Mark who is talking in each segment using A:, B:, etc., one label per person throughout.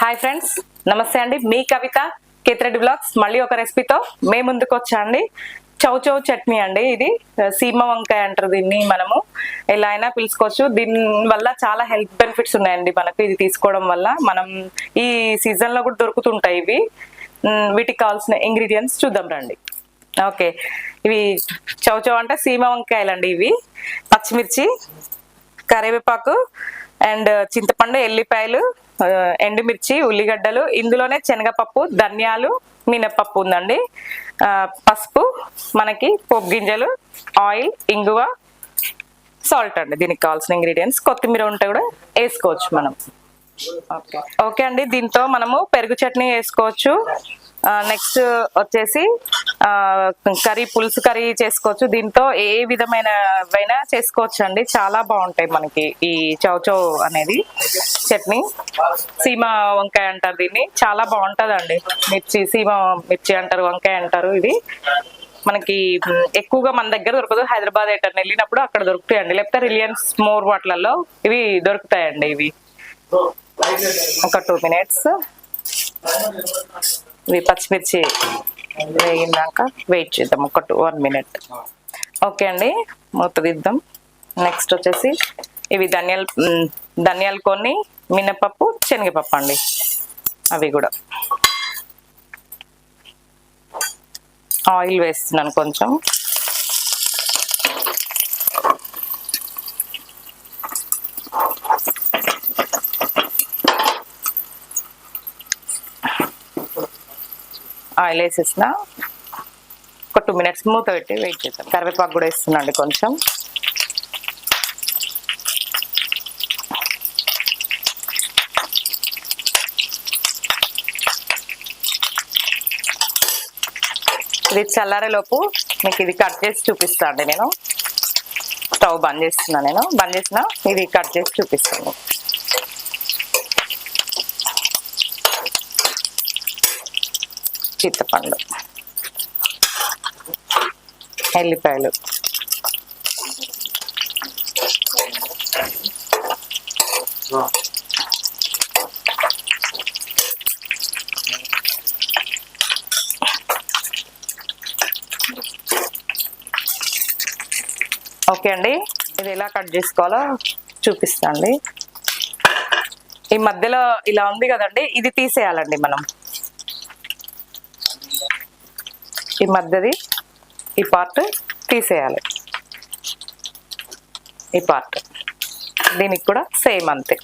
A: Hi friends నమస్తే అండి. మీ కవిత కేతిరెడ్డి బ్లాగ్స్. మళ్ళీ ఒక రెసిపీతో మే ముందుకు వచ్చాండి చౌ చౌ చట్నీ అండి ఇది. సీమ వంకాయ అంటారు దీన్ని మనము. ఎలా అయినా పిలుచుకోవచ్చు. దీని వల్ల చాలా హెల్త్ బెనిఫిట్స్ ఉన్నాయండి మనకు. ఇది తీసుకోవడం వల్ల మనం ఈ సీజన్లో కూడా దొరుకుతుంటాయి ఇవి. వీటికి కావాల్సిన ఇంగ్రీడియంట్స్ చూద్దాం రండి. ఓకే. ఇవి చౌ చౌ అంటే సీమ వంకాయలు అండి ఇవి. పచ్చిమిర్చి కరివేపాకు అండ్ చింతపండు ఎల్లిపాయలు ఎండుమిర్చి ఉల్లిగడ్డలు ఇందులోనే శనగపప్పు ధనియాలు మినపప్పు ఉందండి. పసుపు మనకి పోపు గింజలు ఆయిల్ ఇంగువ సాల్ట్ అండి దీనికి కావాల్సిన ఇంగ్రీడియంట్స్. కొత్తిమీర ఉంటే కూడా వేసుకోవచ్చు మనం. ఓకే. ఓకే అండి దీంతో మనము పెరుగు చట్నీ వేసుకోవచ్చు. నెక్స్ట్ వచ్చేసి కర్రీ పులుసు కర్రీ చేసుకోవచ్చు. దీంతో ఏ విధమైన చేసుకోవచ్చు అండి చాలా బాగుంటాయి మనకి ఈ చౌచౌ అనేది చట్నీ. సీమ వంకాయ అంటారు దీన్ని. చాలా బాగుంటది మిర్చి సీమ మిర్చి అంటారు వంకాయ అంటారు ఇది. మనకి ఎక్కువగా మన దగ్గర దొరకదు. హైదరాబాద్ ఎటర్ వెళ్ళినప్పుడు అక్కడ దొరుకుతాయండి. లేకపోతే రిలయన్స్ మోర్ వాటిలలో ఇవి దొరుకుతాయండి ఇవి. ఒక టూ మినిట్స్. ఇవి పచ్చిమిర్చి వేగినాక వెయిట్ చేద్దాం. ఒక టూ వన్ మినిట్. ఓకే అండి. మూత దిద్దాం నెక్స్ట్ వచ్చేసి ఇవి ధనియాలు ధనియాలు కొన్ని మినపప్పు శనగపప్పు అండి. అవి కూడా. ఆయిల్ వేస్తున్నాను కొంచెం. ఆయిల్ వేసేసిన. ఒక టూ మినిట్స్ మూత పెట్టి వెయిట్ చేద్దాం. కరివేపాకు కూడా వేస్తున్నాండి కొంచెం. ఇది చల్లారేలోపు మీకు ఇది కట్ చేసి చూపిస్తా అండి నేను. స్టవ్ బంద్ చేస్తున్నా నేను. బంద్ చేసిన ఇది కట్ చేసి చూపిస్తాను. చింతపండు ఎల్లిపాయలు. ఓకే అండి. ఇది ఎలా కట్ చేసుకోవాలో చూపిస్తా అండి ఈ మధ్యలో ఇలా ఉంది కదండి ఇది తీసేయాలండి మనం. ఈ మధ్యది ఈ పార్ట్ తీసేయాలి. ఈ పార్ట్. దీనికి కూడా సేమ్ అంతే.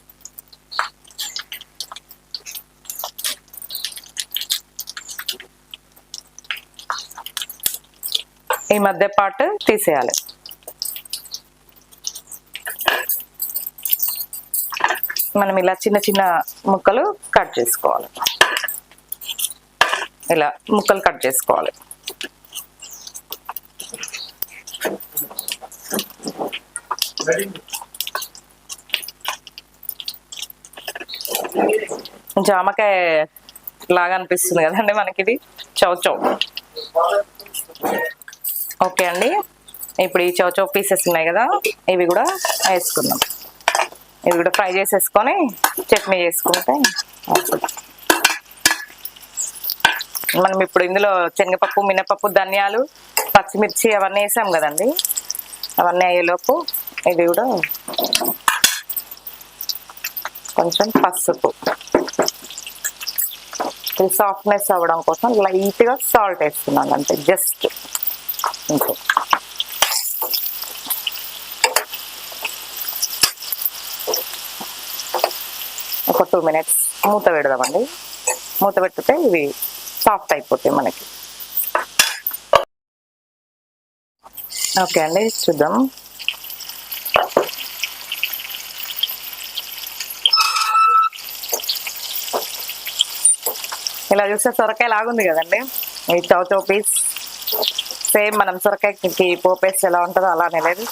A: ఈ మధ్య పార్ట్ తీసేయాలి. మనం ఇలా చిన్న చిన్న ముక్కలు కట్ చేసుకోవాలి. ఇలా ముక్కలు కట్ చేసుకోవాలి. జామకాయ లాగా అనిపిస్తుంది కదండి మనకి ఇది చౌ చౌ. ఓకే అండి. ఇప్పుడు ఈ చౌ చౌ పీసెస్ ఉన్నాయి కదా ఇవి కూడా వేసుకుందాం. ఇది కూడా ఫ్రై చేసేసుకొని చట్నీ చేసుకుంటే మనం ఇప్పుడు ఇందులో శనగపప్పు మినపప్పు ధనియాలు పచ్చిమిర్చి అవన్నీ వేసాం కదండి. అవన్నీ అయ్యేలోపు ఇది కూడా కొంచెం పసుపు. సాఫ్ట్నెస్ అవ్వడం కోసం లైట్గా సాల్ట్ వేస్తున్నాను అంతే జస్ట్. ఇంకో ఒక టూ మినిట్స్ మూత పెడదామండి. మూత పెడితే ఇవి సాఫ్ట్ అయిపోతాయి మనకి. ఓకే అండి చూద్దాం. ఇలా చూస్తే సొరకాయ లాగుంది కదండి. ఈ చౌచౌ పీస్ సేమ్ మనం సొరకాయకి పోపేస్తే ఎలా ఉంటుందో అలానే లేదు.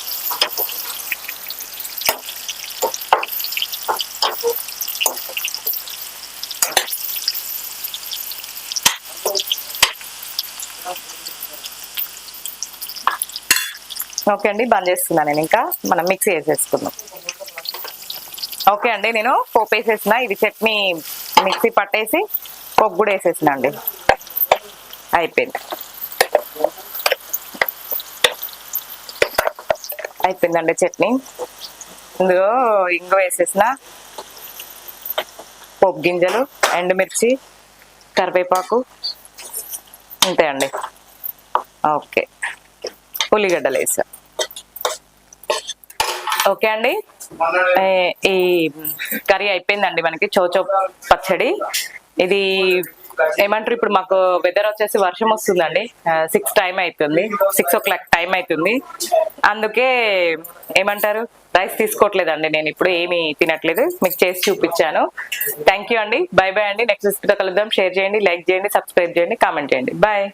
A: ఓకే అండి బంద్ చేస్తున్నాను నేను ఇంకా. మనం మిక్సీ వేసేసుకుందాం ఓకే అండి నేను పోపు వేసేసిన ఇది చట్నీ మిక్సీ పట్టేసి పొగ్గు కూడా వేసేసిన అండి. అయిపోయింది. అయిపోయిందండి చట్నీ. ఇందులో ఇంగు వేసేసిన పోపు గింజలు ఎండుమిర్చి కరివేపాకు అంతే అండి. ఓకే. ఉల్లిగడ్డలు వేసా. ఓకే అండి. ఈ కర్రీ అయిపోయిందండి మనకి. చోచో పచ్చడి. ఇది ఏమంటారు ఇప్పుడు మాకు వెదర్ వచ్చేసి వర్షం వస్తుందండి. సిక్స్ టైం అవుతుంది సిక్స్ ఓ క్లాక్ టైం అవుతుంది అందుకే ఏమంటారు రైస్ తీసుకోవట్లేదండి నేను ఇప్పుడు ఏమీ తినట్లేదు. మీకు చేసి చూపించాను. థ్యాంక్ యూ అండి. బై బై అండి. నెక్స్ట్ కలుద్దాం. షేర్ చేయండి లైక్ చేయండి సబ్స్క్రైబ్ చేయండి కామెంట్ చేయండి. బాయ్